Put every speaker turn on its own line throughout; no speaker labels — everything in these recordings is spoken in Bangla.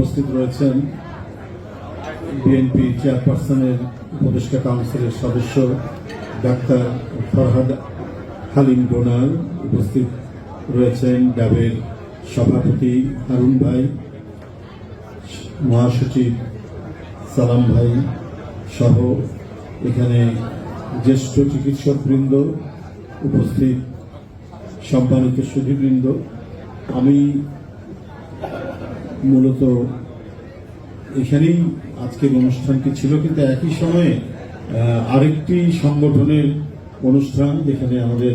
উপস্থিত রয়েছেন বিএনপি চেয়ারপারসনের উপদেষ্টা কাউন্সিলের সদস্য ডাক্তার ফরহাদ হালিম ডোনার উপস্থিত রয়েছেন ডাবের সভাপতি হারুন ভাই, মহাসচিব সালাম ভাই সহ এখানে জ্যেষ্ঠ চিকিৎসক বৃন্দ উপস্থিত সম্মানিত সুধীবৃন্দ। আমি মূলত এখানেই আজকের অনুষ্ঠানটি ছিল, কিন্তু একই সময়ে আরেকটি সংগঠনের অনুষ্ঠান যেখানে আমাদের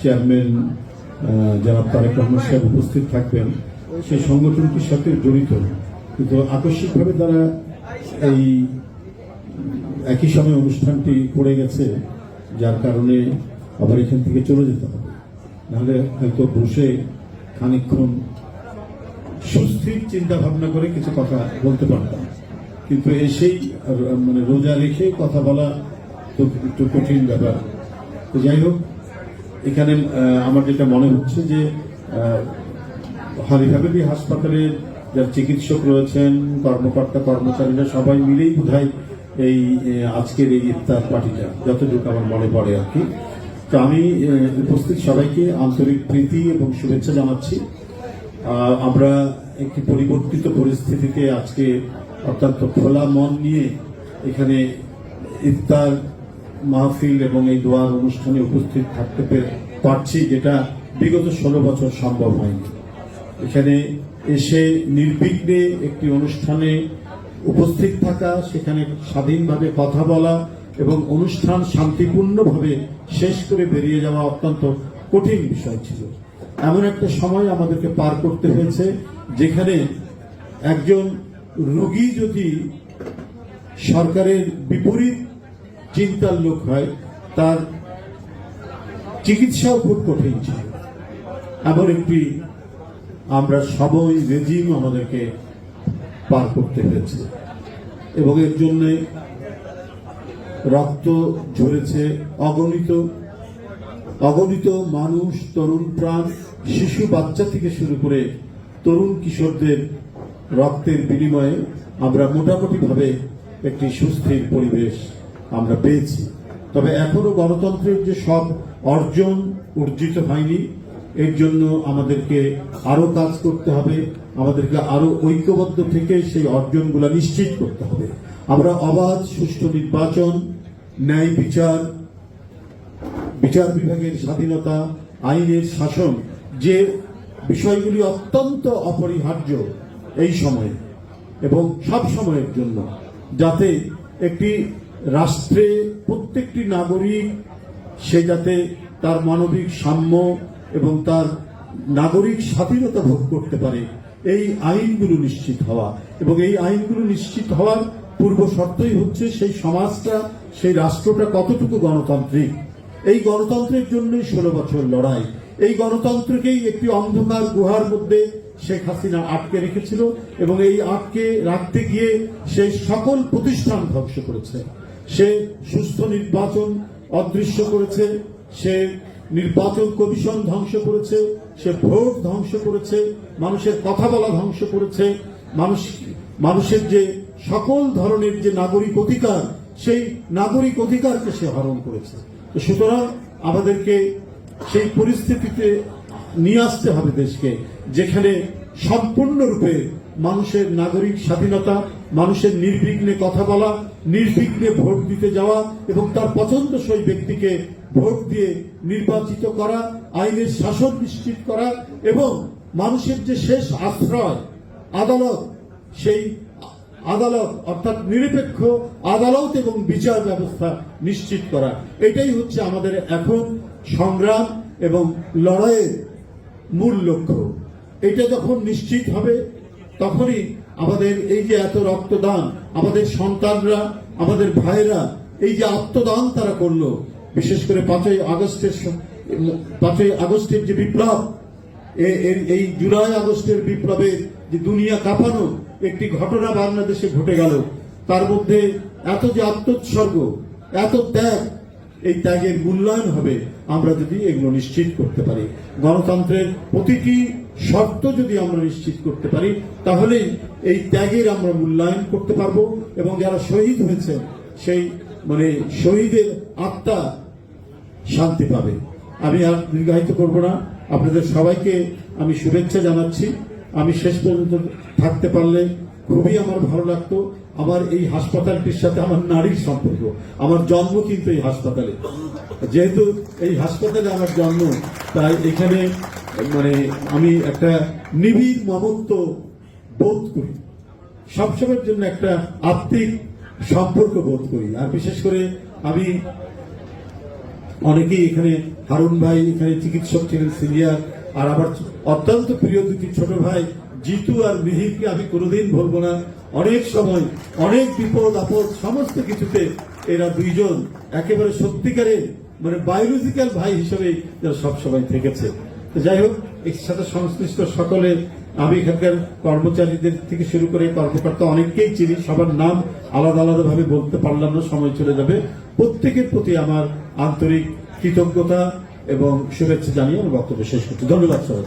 চেয়ারম্যান যারা তারেক রহমান সাহেব উপস্থিত থাকবেন। সেই সংগঠনটির সাথে জড়িত। কিন্তু আকস্মিকভাবে তারা এই একই সময় অনুষ্ঠানটি পড়ে গেছে, যার কারণে আবার এখান থেকে চলে যেতে হবে। নাহলে হয়তো বসে খানিকক্ষণ সুস্থির চিন্তা ভাবনা করে কিছু কথা বলতে পারতাম। কিন্তু এসেই মানে রোজা রেখে কথা বলা তো একটু কঠিন ব্যাপার। তো যাই হোক, এখানে আমার যেটা মনে হচ্ছে যে হরিভাবেলি হাসপাতালের যার চিকিৎসক রয়েছেন, কর্মকর্তা, কর্মচারীরা সবাই মিলেই বোধহয় এই আজকের এই ইফতার পার্টিটা, যতটুকু আমার মনে পড়ে আর কি। তো আমি উপস্থিত সবাইকে আন্তরিক প্রীতি এবং শুভেচ্ছা জানাচ্ছি। আমরা একটি পরিবর্তিত পরিস্থিতিতে আজকে অত্যন্ত খোলা মন নিয়ে এখানে ইফতার মাহফিল এবং এই দোয়ার অনুষ্ঠানে উপস্থিত থাকতে পারছি, যেটা বিগত ষোলো বছর সম্ভব হয়নি। এখানে এসে নির্বিঘ্নে একটি অনুষ্ঠানে উপস্থিত থাকা, সেখানে স্বাধীনভাবে কথা বলা এবং অনুষ্ঠান শান্তিপূর্ণভাবে শেষ করে বেরিয়ে যাওয়া অত্যন্ত কঠিন বিষয় ছিল। এমন একটা সময় আমাদেরকে পার করতে হয়েছে। যেখানে একজন রোগী যদি সরকারের বিপরীত চিন্তার লোক হয়, তার চিকিৎসাও খুব কঠিন ছিল। এমন একটি আমরা সবই রেজিম আমাদেরকে পার করতে হয়েছে। এবং এর জন্যে রক্ত ঝরেছে, অগণিত অগণিত মানুষ, তরুণ, প্রাণ, শিশু, বাচ্চা থেকে শুরু করে তরুণ কিশোরদের রক্তের বিনিময়ে আমরা মোটামুটিভাবে একটি সুস্থির পরিবেশ আমরা পেয়েছি। তবে এখনও গণতন্ত্রের যে সব অর্জন অর্জিত হয়নি, এর জন্য আমাদেরকে আরও কাজ করতে হবে, আমাদেরকে আরও ঐক্যবদ্ধ থেকে সেই অর্জনগুলো নিশ্চিত করতে হবে। আমরা অবাধ, সুষ্ঠু নির্বাচন, ন্যায় বিচার বিচার বিভাগের স্বাধীনতা, আইনের শাসন যে বিষয়গুলি অত্যন্ত অপরিহার্য এই সময়ে এবং সব সময়ের জন্য, যাতে একটি রাষ্ট্রে প্রত্যেকটি নাগরিক, সে যাতে তার মানবিক সাম্য এবং তার নাগরিক স্বাধীনতা ভোগ করতে পারে, এই আইনগুলো নিশ্চিত হওয়া। এবং এই আইনগুলো নিশ্চিত হওয়ার পূর্ব শর্তই হচ্ছে সেই সমাজটা, সেই রাষ্ট্রটা কতটুকু গণতান্ত্রিক। এই গণতন্ত্রের জন্যই ষোলো বছর লড়াই। এই গণতন্ত্রকেই একটি অন্ধকার গুহার মধ্যে শেখ হাসিনা আটকে রেখেছিল এবং এই আটকে রাখতে গিয়ে সে সকল প্রতিষ্ঠান ধ্বংস করেছে। সে সুস্থ নির্বাচন অদৃশ্য করেছে, সে নির্বাচন কমিশন ধ্বংস করেছে, সে ভোট ধ্বংস করেছে, মানুষের কথা বলা ধ্বংস করেছে, মানুষ, মানুষের যে সকল ধরনের যে নাগরিক অধিকার, সেই নাগরিক অধিকারকে সে হরণ করেছে। সুতরাং আমাদেরকে সেই পরিস্থিতিতে নিয়ে আসতে হবে দেশকে, যেখানে সম্পূর্ণরূপে মানুষের নাগরিক স্বাধীনতা, মানুষের নির্বিঘ্নে কথা বলা, নির্বিঘ্নে ভোট দিতে যাওয়া এবং তার পছন্দসই ব্যক্তিকে ভোট দিয়ে নির্বাচিত করা, আইনের শাসন নিশ্চিত করা এবং মানুষের যে শেষ আশ্রয়, আদালত, সেই আদালত, অর্থাৎ নিরপেক্ষ আদালত এবং বিচার ব্যবস্থা নিশ্চিত করা। এটাই হচ্ছে আমাদের এখন সংগ্রাম এবং লড়াইয়ের মূল লক্ষ্য। এটা যখন নিশ্চিত হবে, তখনই আমাদের এই যে এত রক্তদান, আমাদের সন্তানরা, আমাদের ভাইরা এই যে আত্মদান তারা করল, বিশেষ করে পাঁচই আগস্টের পাঁচই আগস্টের যে বিপ্লব এই জুলাই আগস্টের বিপ্লবের যে দুনিয়া কাঁপানো একটি ঘটনা বাংলাদেশে ঘটে গেল। তার মধ্যে এত যে আত্মোৎসর্গ, এত ত্যাগ, এই ত্যাগের মূল্যায়ন হবে আমরা যদি এগুলো নিশ্চিত করতে পারি। গণতন্ত্রের প্রতিটি শর্ত যদি আমরা নিশ্চিত করতে পারি তাহলে এই ত্যাগের আমরা মূল্যায়ন করতে পারব এবং যারা শহীদ হয়েছে সেই মানে শহীদের আত্মা শান্তি পাবে। আমি আর দীর্ঘায়িত করব না। আপনাদের সবাইকে আমি শুভেচ্ছা জানাচ্ছি। আমি শেষ পর্যন্ত থাকতে পারলে খুবই আমার ভালো লাগতো। আমার এই হাসপাতালটির সাথে আমার নারীর সম্পর্ক, আমার জন্ম কিন্তু এই হাসপাতালে। যেহেতু এই হাসপাতালে আমার জন্ম, তাই এখানে মানে আমি একটা নিবিড় মমত্ব বোধ করি। সবসময়ের জন্য একটা আত্মিক সম্পর্ক বোধ করি। আর বিশেষ করে আমি অনেকেই এখানে, হারুন ভাই এখানে চিকিৎসক ছিলেন, সিনিয়র। আর আমার অত্যন্ত প্রিয় দুটি ছোট ভাই জিতু আর মিহিরকে আমি কোনোদিন ভুলবো না। অনেক সময়, অনেক বিপদ, আপদ, সমস্ত কিছুতে এরা দুইজন একেবারে সত্যিকারের মানে বায়োলজিক্যাল ভাই হিসেবে এরা সবসময় থেকেছে। যাই হোক, এর সাথে সংশ্লিষ্ট সকলে, আমি এখানকার কর্মচারীদের থেকে শুরু করে কর্মকর্তা অনেককেই চিনি, সবার নাম আলাদা আলাদা ভাবে বলতে পারলাম না, সময় চলে যাবে। প্রত্যেকের প্রতি আমার আন্তরিক কৃতজ্ঞতা এবং শুভেচ্ছা জানিয়ে আমার বক্তব্য শেষ করছি। ধন্যবাদ সবাই